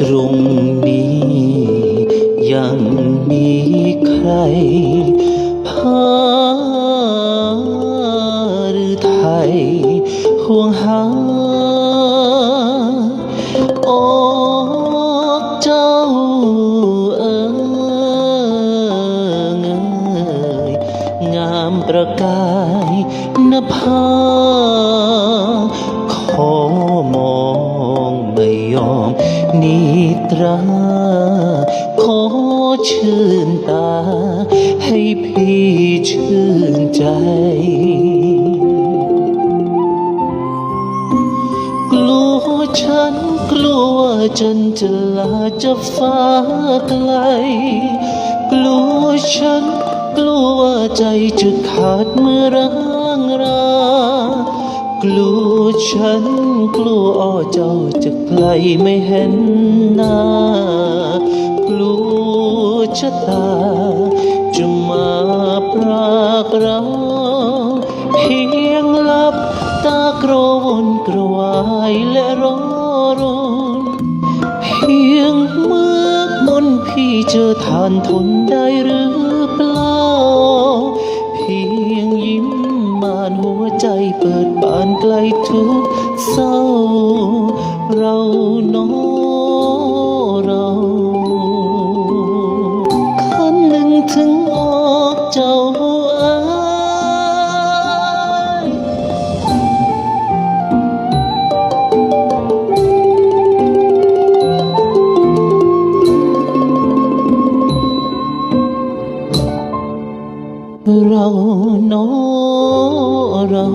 ตรงนี้ ยังมีใครพาหรือไทยห่วงหา โอ้เจ้าเอ๋ยงามประกายนภาขอมองไม่ยอม นิตรา ขอชื่นตา ให้พี่ชื่นใจ กลัวฉันกลัวจนจะลาจะฟ้าไกล กลัวฉันกลัวใจจะขาดเมื่อร้างรา กลัวฉันกลัวอ้อเจ้าจะไกลไม่เห็นหน้ากลัวชะตาจะมาปรากเราเพียงหลับตากรวนกระวายและรอรนเพียงเมื่อมนพี่เจอทานทนได้หรือ มานหัวใจเปิดบานไกลทุกเศร้า เราน้อเราคันหนึ่งถึงออกเจ้า เราน้อเรา